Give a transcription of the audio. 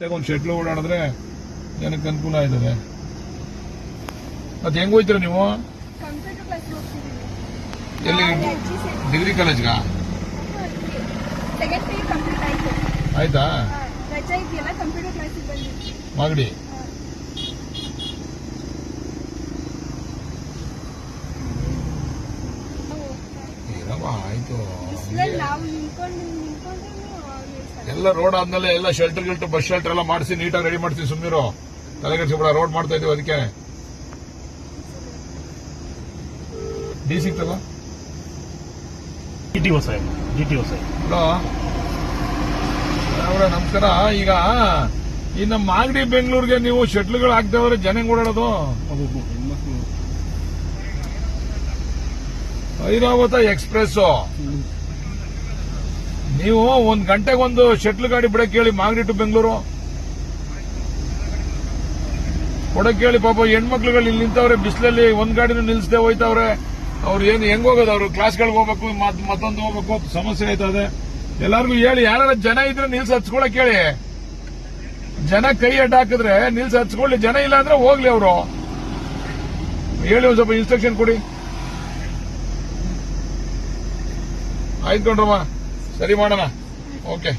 ಒಂದು ಶೆಟ್ಲು ಓಡಾಡಿದ್ರೆ ಜನಕ್ಕೆ ಅನುಕೂಲ ಆಯ್ತದೆ? ಮತ್ತೆ ಹೆಂಗ್ ಹೋಯ್ತೀರ ನೀವು? ಎಲ್ಲಿ? ಡಿಗ್ರಿ ಕಾಲೇಜ್ಗ? ಆಯ್ತಾ. ಮಾಗಡಿ. ಆಯ್ತು. ನಾವು ನಿಂತ್ಕೊಂಡು ನಿಲ್ಸಲ್ಲ. ಎಲ್ಲ ರೋಡ್ ಆದ್ಮೇಲೆ ಎಲ್ಲ ಶೆಲ್ಟರ್ ಗಿಲ್ಟರ್ ಬಸ್ ಶೆಲ್ಟರ್ ಎಲ್ಲ ಮಾಡಿಸಿ ನೀಟಾಗಿ ರೆಡಿ ಮಾಡ್ತೀವಿ ತಲೆಗರಿಸಿ ತಲೆಗೆಡ್ಸ್ಕೊಬೇಡ ರೋಡ್ ಮಾಡ್ತಾ ಇದೀವಿ ಅದಕ್ಕೆ. ಡಿ ಸಿಕ್ತಲ್ಲ ಜಿ ಟಿ ಹೊಸ ಜಿ ಟಿ ಹೊಸ ನಮಸ್ಕಾರ. ಈಗ ಈ ನಮ್ಮ ಮಾಗಡಿ ಬೆಂಗಳೂರಿಗೆ ನೀವು ಶೆಟ್ಲ್ಗಳು ಹಾಕ್ತೇವ್ರೆ ಜನ ಹೆಂಗ್ ಓಡಾಡೋದು ಐರಾವತ ಎಕ್ಸ್ಪ್ರೆಸ್ ನೀವು ಒಂದ್ ಗಂಟೆಗೆ ಒಂದು ಶೆಟ್ಲ್ ಗಾಡಿ ಬಿಡಕ್ಕೆ ಹೇಳಿ ಮಾಗಡಿ ಟು ಬೆಂಗಳೂರು. ಕೊಡಕ್ ಹೇಳಿ ಪಾಪ ಹೆಣ್ಮಕ್ಳುಗಳು ಇಲ್ಲಿ ನಿಂತವ್ರೆ, ಬಿಸಿಲಲ್ಲಿ ಒಂದ್ ಗಾಡಿನೂ ನಿಲ್ಸದೆ ಹೋಯ್ತವ್ರೆ. ಅವ್ರು ಏನು ಹೆಂಗ್ ಹೋಗೋದು? ಅವ್ರು ಕ್ಲಾಸ್ಗಳಿಗೆ ಹೋಗ್ಬೇಕು, ಮತ್ ಮತ್ತೊಂದು ಹೋಗ್ಬೇಕು, ಸಮಸ್ಯೆ ಆಯ್ತದೆ ಎಲ್ಲಾರ್ಗು ಹೇಳಿ ಯಾರ ಜನ ಇದ್ರೆ ನಿಲ್ಸಿ ಹಚ್ಕೊಳಕ್ ಹೇಳಿ ಜನ ಕೈ ಅಡ್ಡ ಹಾಕಿದ್ರೆ ನಿಲ್ಸಿ ಹಚ್ಕೊಳ್ಳಿ ಜನ ಇಲ್ಲ ಅಂದ್ರೆ ಹೋಗ್ಲಿ ಅವರು. ಹೇಳಿ ಒಂದ್ ಸ್ವಲ್ಪ ಇನ್ಸ್ಟ್ರಕ್ಷನ್ ಕೊಡಿ. ಆಯ್ತು ಕಣ್ರಮ್ಮ ಸರಿ ಮಾಡೋಣ. ಓಕೆ